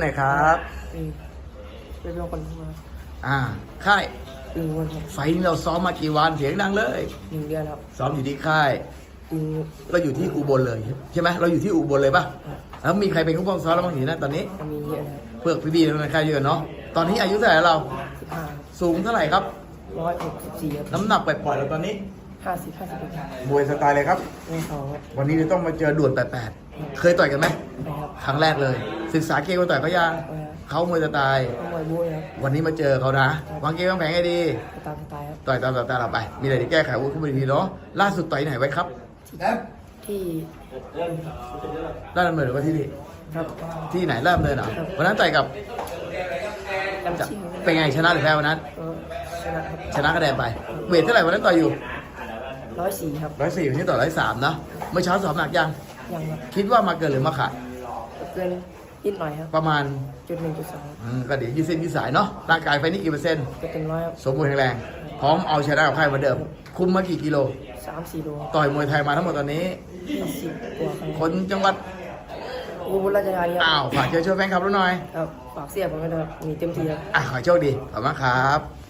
ไหนครับอืมเป็นเป็นคนมาอ่าค่ายอึงวันครับไฟท์นี้เราซ้อมมากี่วันเสียงดังเลย หนึ่งเดือนครับซ้อมอยู่ที่ค่ายอึงเราอยู่ที่อุบลเลยใช่ไหมเราอยู่ที่อุบลเลยปะครับแล้วมีใครเป็นผู้ปกครองซ้อมแล้วบ้างทีนะตอนนี้มันมีเยอะนะครับเพื่อพี่ๆในค่ายเยอะเนาะตอนนี้อายุเท่าไหร่แล้วเรา สิบห้าสูงเท่าไหร่ครับ ร้อยหกสิบสี่ครับน้ำหนักปล่อยๆเราตอนนี้ห้าสิบห้าสิบเอ็ดครับมวยสไตล์เลยครับ ไม่เขาครับวันนี้เราต้องมาเจอด่วนแปดเคยต่อยกันไหมไปครับครั้งแรกเลย ศึกษาเกมมาต่อยเขายังไปครับเขามวยสไตล์ขโมยบุ้ยครับ วันนี้มาเจอเขานะ วางเกมวางแผนให้ดีไปตามสไตล์ครับต่อยตามสไตล์เราไป มีอะไรที่แก้ไขวุ้นขึ้นไปทีเนาะ ล่าสุดต่อยไหนไว้ครับ ที่ล่าดำเนินหรือว่าที่นี่ ครับที่ไหนล่าดำเนินเหรอ วันนั้นต่อยกับ จำชื่อเป็นไงชนะหรือแพ้วันนั้น ก็ชนะครับชนะคะแนนไป เวทเท่าไหร่วันนั้นต่อยอยู่ร้อยสี่ครับ ร้อยสี่วันนี้ต่อร้อยสามนะ เมื่อเช้าสอบหนักยัง ยังครับคิดว่ามาเกินหรือมาขาด เกิน นิดหน่อยครับ ประมาณจุดหนึ่งจุดสองอืมก็เดี๋ยวยืดเส้นยืดสายเนาะร่างกายไฟนี่กี่เปอร์เซ็นต์ก็เต็มร้อยครับสมบูรณ์แข็งแรง พร้อมเอาชนะกับใครเหมือนเดิม คุมมากี่กิโล สามสี่โลต่อยมวยไทยมาทั้งหมดตอนนี้ ยี่สิบกว่าครั้งคนจังหวัดอุบลราชธานีคอ้ารับวฝากเชิญชวนแฟนคลับเราหน่อย ครับฝากเสียผมไว้ด้วยครับมีเต็มที่ครับ อะขอโชคดีขอบคุณมากครับ